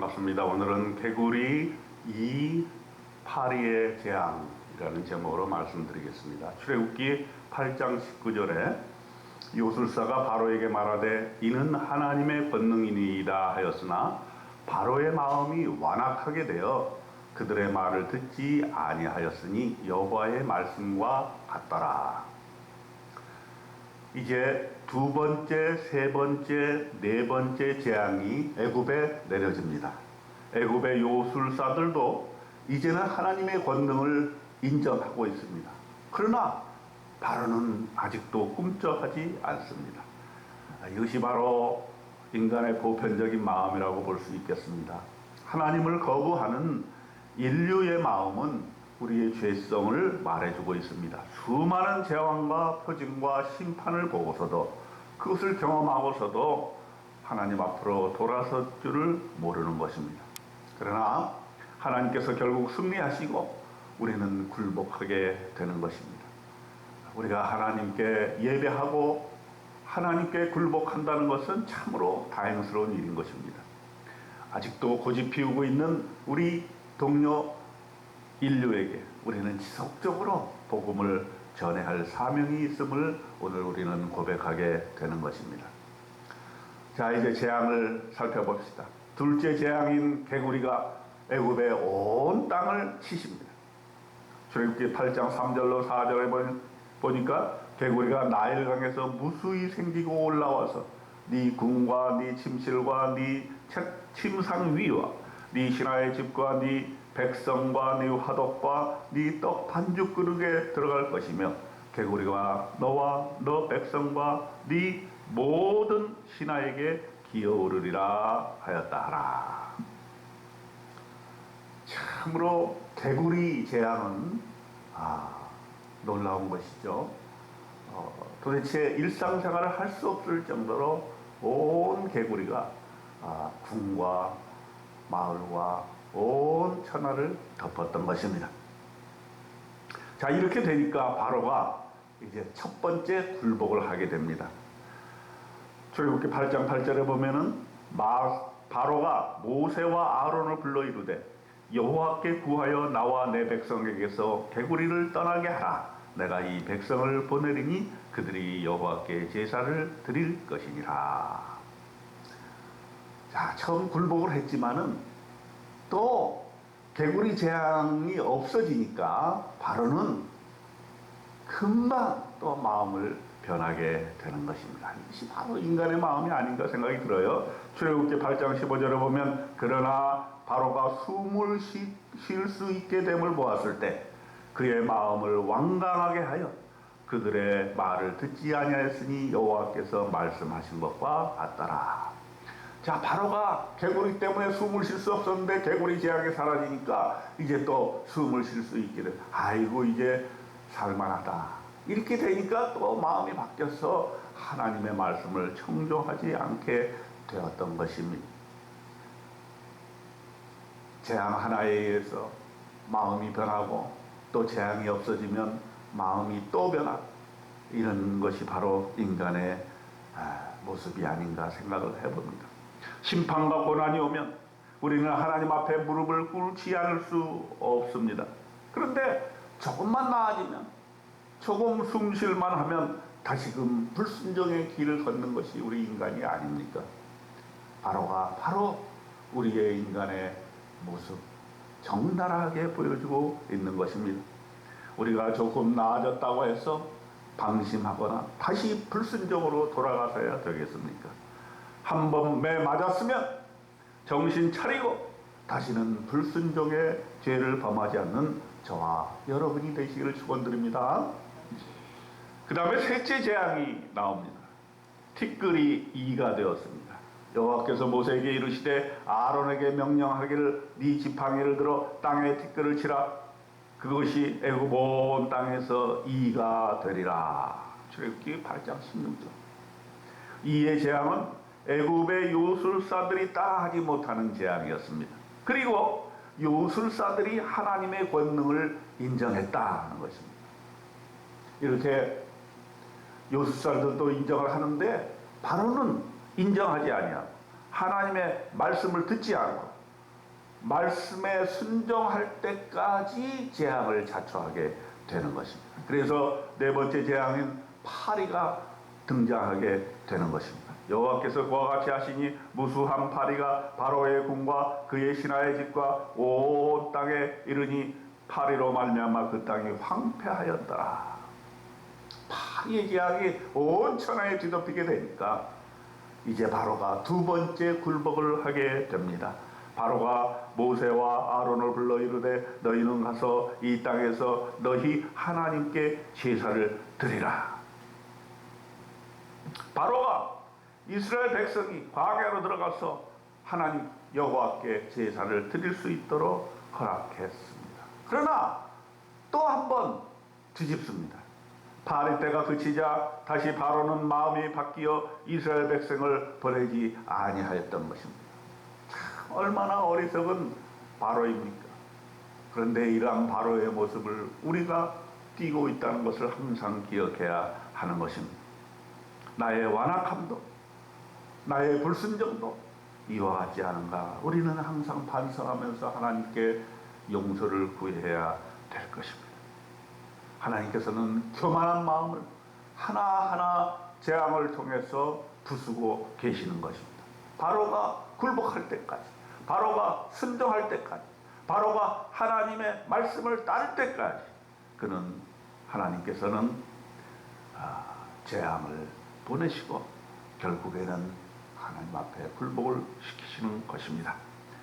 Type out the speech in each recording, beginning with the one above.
반갑습니다. 오늘은 개구리 이 파리의 재앙이라는 제목으로 말씀드리겠습니다. 출애굽기 8장 19절에 요술사가 바로에게 말하되 이는 하나님의 권능이니이다 하였으나 바로의 마음이 완악하게 되어 그들의 말을 듣지 아니하였으니 여호와의 말씀과 같더라. 이제 두 번째, 세 번째, 네 번째 재앙이 애굽에 내려집니다. 애굽의 요술사들도 이제는 하나님의 권능을 인정하고 있습니다. 그러나 바로는 아직도 꿈쩍하지 않습니다. 이것이 바로 인간의 보편적인 마음이라고 볼 수 있겠습니다. 하나님을 거부하는 인류의 마음은 우리의 죄성을 말해주고 있습니다. 수많은 재앙과 표징과 심판을 보고서도 그것을 경험하고서도 하나님 앞으로 돌아설 줄을 모르는 것입니다. 그러나 하나님께서 결국 승리하시고 우리는 굴복하게 되는 것입니다. 우리가 하나님께 예배하고 하나님께 굴복한다는 것은 참으로 다행스러운 일인 것입니다. 아직도 고집 피우고 있는 우리 동료 인류에게 우리는 지속적으로 복음을 전해야 할 사명이 있음을 오늘 우리는 고백하게 되는 것입니다. 자, 이제 재앙을 살펴봅시다. 둘째 재앙인 개구리가 애굽의 온 땅을 치십니다. 출애굽기 8장 3절로 4절에 보니까 개구리가 나일강에서 무수히 생기고 올라와서 네 궁과 네 침실과 네 침상 위와 네 신하의 집과 네 백성과 네 화덕과 네 떡 반죽 그릇에 들어갈 것이며 개구리가 너와 너 백성과 네 모든 신하에게 기어오르리라 하였다 하라. 참으로 개구리 재앙은 아, 놀라운 것이죠. 어, 도대체 일상생활을 할 수 없을 정도로 온 개구리가 아, 궁과 마을과 온 천하를 덮었던 것입니다. 자, 이렇게 되니까 바로가 이제 첫 번째 굴복을 하게 됩니다. 출애굽기 8장 8절에 보면은 마, 바로가 모세와 아론을 불러 이르되 여호와께 구하여 나와 내 백성에게서 개구리를 떠나게 하라. 내가 이 백성을 보내리니 그들이 여호와께 제사를 드릴 것이니라. 자, 처음 굴복을 했지만은 또 개구리 재앙이 없어지니까 바로는 금방 또 마음을 변하게 되는 것입니다. 이것이 바로 인간의 마음이 아닌가 생각이 들어요. 출애굽기 8장 15절에 보면 그러나 바로가 숨을 쉴 수 있게 됨을 보았을 때 그의 마음을 완강하게 하여 그들의 말을 듣지 아니하였으니 여호와께서 말씀하신 것과 같더라. 자, 바로가 개구리 때문에 숨을 쉴 수 없었는데 개구리 제약이 사라지니까 이제 또 숨을 쉴수 돼. 아이고 이제 살만하다. 이렇게 되니까 또 마음이 바뀌어서 하나님의 말씀을 청종하지 않게 되었던 것입니다. 재앙 하나에 의해서 마음이 변하고 또 재앙이 없어지면 마음이 또 변하고 이런 것이 바로 인간의 모습이 아닌가 생각을 해봅니다. 심판과 고난이 오면 우리는 하나님 앞에 무릎을 꿇지 않을 수 없습니다. 그런데 조금만 나아지면 조금 숨쉴만 하면 다시금 불순종의 길을 걷는 것이 우리 인간이 아닙니까? 바로가 바로 우리의 인간의 모습 적나라하게 보여주고 있는 것입니다. 우리가 조금 나아졌다고 해서 방심하거나 다시 불순종으로 돌아가서야 되겠습니까? 한번매 맞았으면 정신 차리고 다시는 불순종의 죄를 범하지 않는 저와 여러분이 되시기를 축원드립니다. 그 다음에 셋째 재앙이 나옵니다. 티끌이 이가 되었습니다. 여호와께서 모세에게 이르시되 아론에게 명령하기를 네 지팡이를 들어 땅에 티끌을 치라 그것이 애굽 온 땅에서 이가 되리라. 출애굽기 8장 16절. 이의 재앙은 애굽의 요술사들이 따하지 못하는 재앙이었습니다. 그리고 요술사들이 하나님의 권능을 인정했다는 것입니다. 이렇게 요술사들도 인정을 하는데 바로는 인정하지 아니하고 하나님의 말씀을 듣지 않고 말씀에 순종할 때까지 재앙을 자초하게 되는 것입니다. 그래서 네 번째 재앙인 파리가 등장하게 되는 것입니다. 여호와께서 그와 같이 하시니 무수한 파리가 바로의 궁과 그의 신하의 집과 온 땅에 이르니 파리로 말미암아 그 땅이 황폐하였더라. 파리의 재앙이 온 천하에 뒤덮이게 되니까 이제 바로가 두 번째 굴복을 하게 됩니다. 바로가 모세와 아론을 불러 이르되 너희는 가서 이 땅에서 너희 하나님께 제사를 드리라. 바로가 이스라엘 백성이 광야로 들어가서 하나님 여호와께 제사를 드릴 수 있도록 허락했습니다. 그러나 또 한 번 뒤집습니다. 파리 때가 그치자 다시 바로는 마음이 바뀌어 이스라엘 백성을 보내지 아니하였던 것입니다. 참 얼마나 어리석은 바로입니까? 그런데 이러한 바로의 모습을 우리가 띄고 있다는 것을 항상 기억해야 하는 것입니다. 나의 완악함도 나의 불순정도 이와 같지 않은가 우리는 항상 반성하면서 하나님께 용서를 구해야 될 것입니다. 하나님께서는 교만한 마음을 하나하나 재앙을 통해서 부수고 계시는 것입니다. 바로가 굴복할 때까지, 바로가 순종할 때까지, 바로가 하나님의 말씀을 따를 때까지 그는 하나님께서는 아, 재앙을 보내시고 결국에는 하나님 앞에 굴복을 시키시는 것입니다.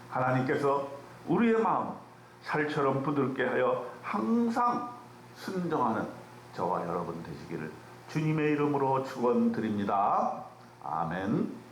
하나님께서 우리의 마음 살처럼 부들게 하여 항상 순종하는 저와 여러분 되시기를 주님의 이름으로 축원드립니다. 아멘.